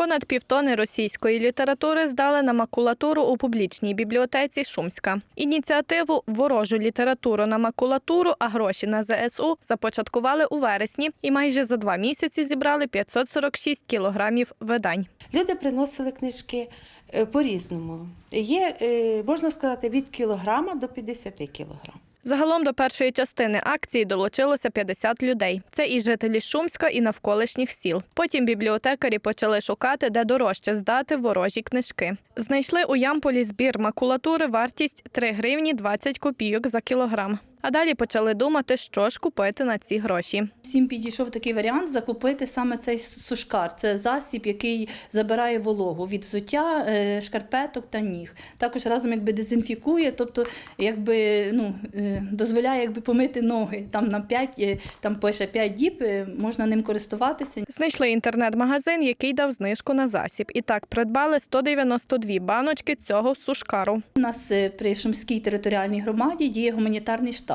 Понад півтони російської літератури здали на макулатуру у публічній бібліотеці Шумська. Ініціативу Ворожу літературу на макулатуру, а гроші на ЗСУ започаткували у вересні і майже за два місяці зібрали 546 кілограмів видань. Люди приносили книжки е, по-різному. Є, е, можна сказати, від кілограма до 50 кілограм. Загалом до першої частини акції долучилося 50 людей. Це і жителі Шумська, і навколишніх сіл. Потім бібліотекарі почали шукати, де дорожче здати ворожі книжки. Знайшли у Ямполі збір макулатури вартість 3 гривні 20 копійок за кілограм. А далі почали думати, що ж купити на ці гроші. Всім підійшов такий варіант закупити саме цей сушкар. Це засіб, який забирає вологу від взуття, е, шкарпеток та ніг. Також разом якби дезінфікує, тобто якби ну е, дозволяє якби помити ноги. Там на 5, е, там пише 5 діб, можна ним користуватися. Знайшли інтернет-магазин, який дав знижку на засіб. І так придбали 192 баночки цього сушкару. У нас при Шумській територіальній громаді діє гуманітарний штаб.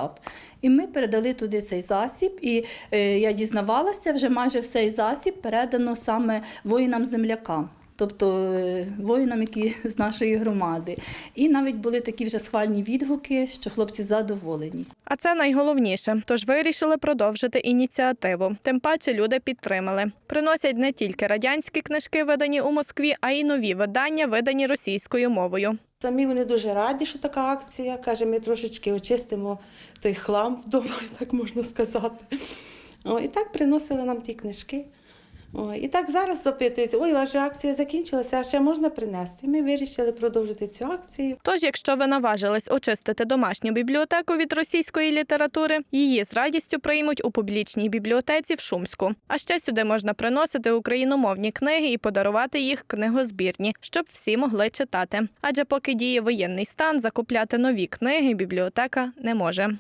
І ми передали туди цей засіб. І е, я дізнавалася, вже майже цей засіб передано саме воїнам-землякам. Тобто е, воїнам, які з нашої громади. І навіть були такі вже схвальні відгуки, що хлопці задоволені. А це найголовніше. Тож вирішили продовжити ініціативу. Тим паче люди підтримали. Приносять не тільки радянські книжки, видані у Москві, а й нові видання, видані російською мовою. Самі вони дуже раді, що така акція. Каже, ми трошечки очистимо той хлам вдома, так можна сказати. О, і так приносили нам ті книжки. І так зараз запитують, ой, ваша акція закінчилася, а ще можна принести. Ми вирішили продовжити цю акцію. Тож, якщо ви наважились очистити домашню бібліотеку від російської літератури, її з радістю приймуть у публічній бібліотеці в Шумську. А ще сюди можна приносити україномовні книги і подарувати їх книгозбірні, щоб всі могли читати. Адже поки діє воєнний стан, закупляти нові книги бібліотека не може.